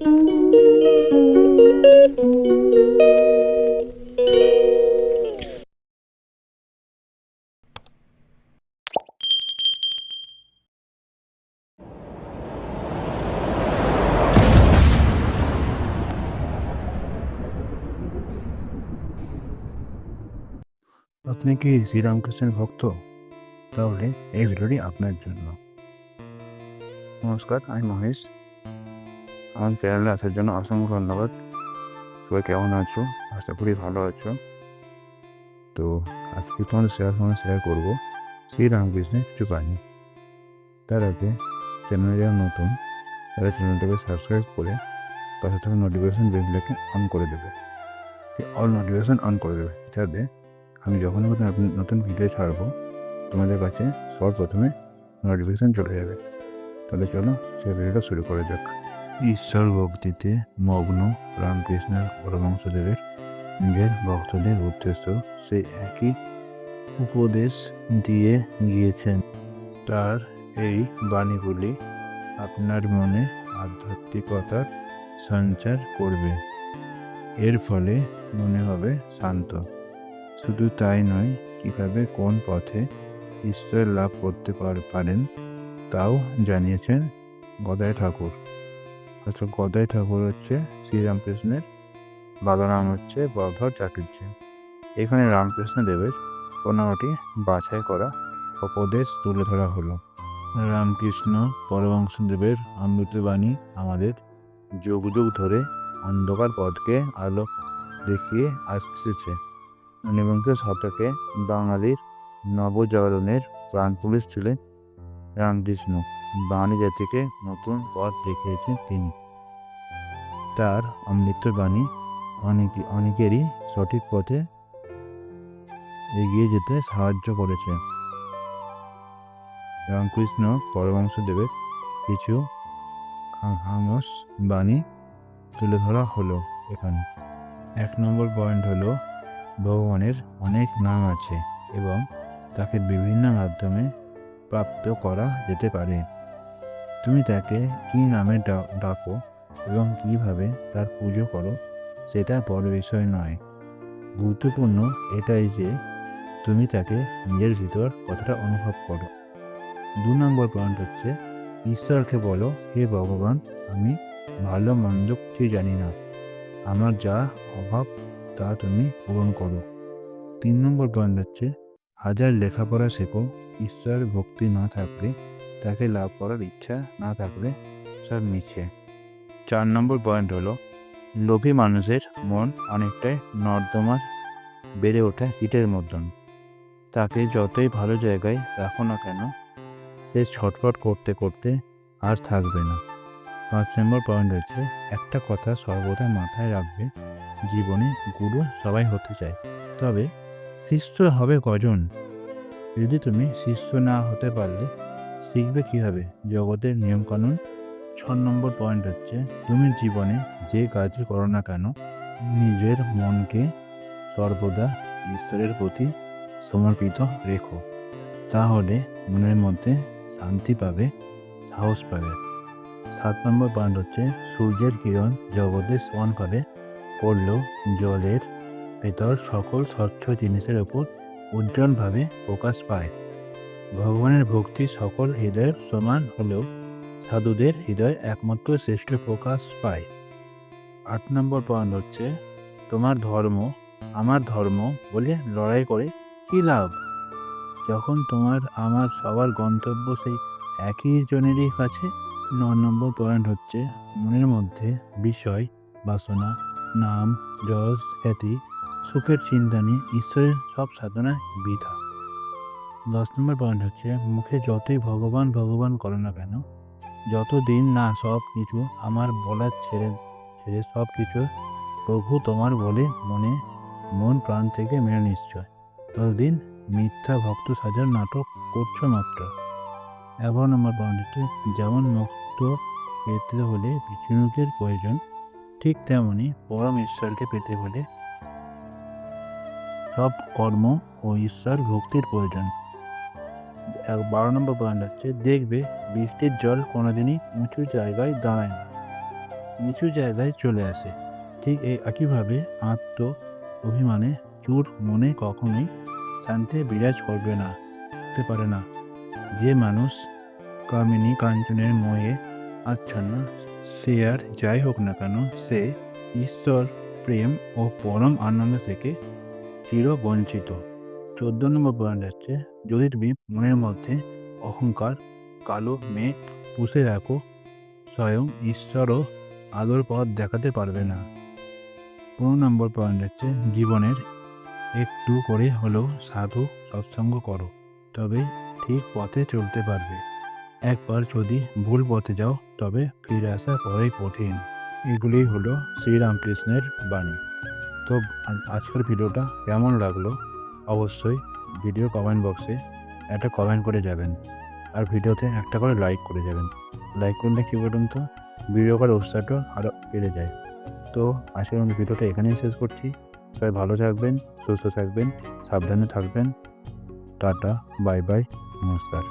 আপনি কি শ্রীরামকৃষ্ণের ভক্ত তাহলে এই ভিডিওটি আপনার জন্য নমস্কার আমি মহেশ আমার চ্যানেলে আসার জন্য অসংখ্য ধন্যবাদ। সবাই কেমন আছো? আশা করি ভালো আছো। তো আজকে তোমাদের শেয়ার সঙ্গে শেয়ার করব শ্রীরামকৃষ্ণের কিছু বাণী তার আগে চ্যানেলে যারা নতুন, তারা চ্যানেলটাকে সাবস্ক্রাইব করে পাশে থাকা নোটিফিকেশান বেলটাকে অন করে দেবে। অল নোটিফিকেশান অন করে দেবে, যাতে আমি কোনো নতুন- নতুন ভিডিও ছাড়বো, তোমাদের কাছে সবার প্রথমে নোটিফিকেশান চলে যাবে। তাহলে চলো সে ভিডিওটা শুরু করে যাক। ঈশ্বর ভক্তিতে মগ্ন রামকৃষ্ণের পরমাংশদেবের নিজের ভক্তদের উদ্দেশ্য সেই একই উপদেশ দিয়ে গিয়েছেন। তার এই বাণীগুলি আপনার মনে আধ্যাত্মিকতার সঞ্চার করবে। এর ফলে মনে হবে শান্ত। শুধু তাই নয়, কীভাবে কোন পথে ঈশ্বর লাভ করতে পার- পারেন, তাও জানিয়েছেন গদাই ঠাকুর। আসলে গদাই ঠাকুর হচ্ছে শ্রীরামকৃষ্ণের বাবা নাম হচ্ছে বরধর চাটুর্যে এখানে রামকৃষ্ণ দেবের পনেরোটি বাছাই করা উপদেশ তুলে ধরা হলো। রামকৃষ্ণ পরবংশদেবের অমৃতবাণী আমাদের যুগ যুগ ধরে অন্ধকার পথকে আলো দেখিয়ে আসছে ঊনবিংশ শতকে বাঙালির নবজাগরণের প্রাণপুরুষ ছিলেন। রামকৃষ্ণ বাণী জাতিকে নতুন পথ দেখিয়েছেন তিনি। তার অমৃতবাণী অনেকে অনেকেরই সঠিক পথে এগিয়ে যেতে সাহায্য করেছে। রামকৃষ্ণ পরমংশদেবের কিছু হামস বাণী তুলে ধরা হলো এখানে। এক নম্বর পয়েন্ট হলো, ভগবানের অনেক নাম আছে এবং তাকে বিভিন্ন মাধ্যমে প্রাপ্ত করা যেতে পারে। তুমি তাকে কী নামে ডাকো এবং কীভাবে তার পুজো করো সেটা বড় বিষয় নয়। গুরুত্বপূর্ণ এটাই যে তুমি তাকে নিজের ভিতর কতটা অনুভব করো। দু নম্বর পয়েন্ট হচ্ছে, ঈশ্বরকে বলো, হে ভগবান, আমি ভালো মন্দ কিছুই জানি না। আমার যা অভাব তা তুমি পূরণ করো। তিন নম্বর পয়েন্ট হচ্ছে হাজার লেখাপড়া শেখো ঈশ্বর ভক্তি না থাকলে, তাকে লাভ করার ইচ্ছা না থাকলে সব মিছে চার নম্বর পয়েন্ট হলো, লোভী মানুষের মন অনেকটাই নর্দমার, বেড়ে ওঠা ইটের মতন। তাকে যতই ভালো জায়গায় রাখো না কেন, সে ছটফট করতে করতে আর থাকবে না। পাঁচ নম্বর পয়েন্ট হচ্ছে, একটা কথা সর্বদা মাথায় রাখবে, জীবনে গুরু সবাই হতে চায়। তবে শিষ্য হবে কজন? যদি তুমি শিষ্য না হতে পারলে শিখবে কীভাবে? জগতের নিয়মকানুন? ছ নম্বর পয়েন্ট হচ্ছে, তুমি জীবনে যে কাজই করো না কেন, নিজের মনকে সর্বদা ঈশ্বরের প্রতি সমর্পিত রেখো। তাহলে মনের মধ্যে শান্তি পাবে, সাহস পাবে। সাত নম্বর পয়েন্ট হচ্ছে, সূর্যের কিরণ জগতে স্মরণ করে করলেও জলের ভেতর সকল স্বচ্ছ জিনিসের ওপর উজ্জ্বলভাবে প্রকাশ পায়। ভগবানের ভক্তি সকল হৃদয়ের সমান হলেও সাধুদের হৃদয় একমাত্র শ্রেষ্ঠ প্রকাশ পায়। আট নম্বর পয়েন্ট হচ্ছে, তোমার ধর্ম আমার ধর্ম বলে লড়াই করে কী লাভ? যখন তোমার আমার সবার গন্তব্য সেই একই জনেরই কাছে? ন নম্বর পয়েন্ট হচ্ছে, মনের মধ্যে বিষয়, বাসনা, নাম, যশ, খ্যাতি সুখের চিন্তা নিয়ে ঈশ্বরের সব সাধনা বৃথা। দশ নম্বর পয়েন্ট হচ্ছে, মুখে যতই ভগবান ভগবান করো না কেন যতদিন না সব কিছু আমার বলার ছেড়ে ছেড়ে সব কিছু প্রভু তোমার বলে মনে, মন প্রাণ থেকে মেনে নিশ্চয়। ততদিন মিথ্যা ভক্ত সাজার নাটক করছ মাত্র। এগারো নম্বর পয়েন্ট হচ্ছে, যেমন মুক্ত পেতে হলে বিষ্ণুকের প্রয়োজন, ঠিক তেমনি পরম ঈশ্বরকে পেতে হলে সব কর্ম ও ঈশ্বর ভক্তির প্রয়োজন। বারো নম্বর পয়েন্ট হচ্ছে, দেখবে বৃষ্টির জল কোনোদিনই উঁচু জায়গায় দাঁড়ায় না। নিচু জায়গায় চলে আসে। ঠিক এই একইভাবে আত্ম অভিমানে চোর মনে কখনোই শান্তি বিরাজ করবে না হতে পারে না। যে মানুষ কামিনী কাঞ্চনের মোহে আচ্ছন্ন, সে আর যাই হোক না কেন, সে ঈশ্বর, প্রেম ও পরম আনন্দ থেকে চির বঞ্চিত চোদ্দ নম্বর পয়েন্ট হচ্ছে, যদি তুমি মনের মধ্যে অহংকার, কালো মেঘ পুষে রাখো, স্বয়ং ঈশ্বরও আলোর পথ দেখাতে পারবে না। পনেরো নম্বর পয়েন্ট হচ্ছে, জীবনের একটু করে হলেও সাধু সৎসঙ্গ করো, তবে ঠিক পথে চলতে পারবে। একবার যদি ভুল পথে যাও, তবে ফিরে আসা পরে কঠিন। এগুলি হলো শ্রীরামকৃষ্ণের বাণী। তো আজকের ভিডিওটা কেমন লাগল? অবশ্যই ভিডিও কমেন্ট বক্সে একটা কমেন্ট করে যাবেন। আর ভিডিওতে একটা করে লাইক করে যাবেন। লাইক করলে কী বলুন তো? ভিডিও করার উৎসাহটা আরও বেড়ে যায়। তো আজকের আমি ভিডিওটা এখানেই শেষ করছি। সবাই ভালো থাকবেন, সুস্থ থাকবেন, সাবধানে থাকবেন। টাটা বাই বাই নমস্কার।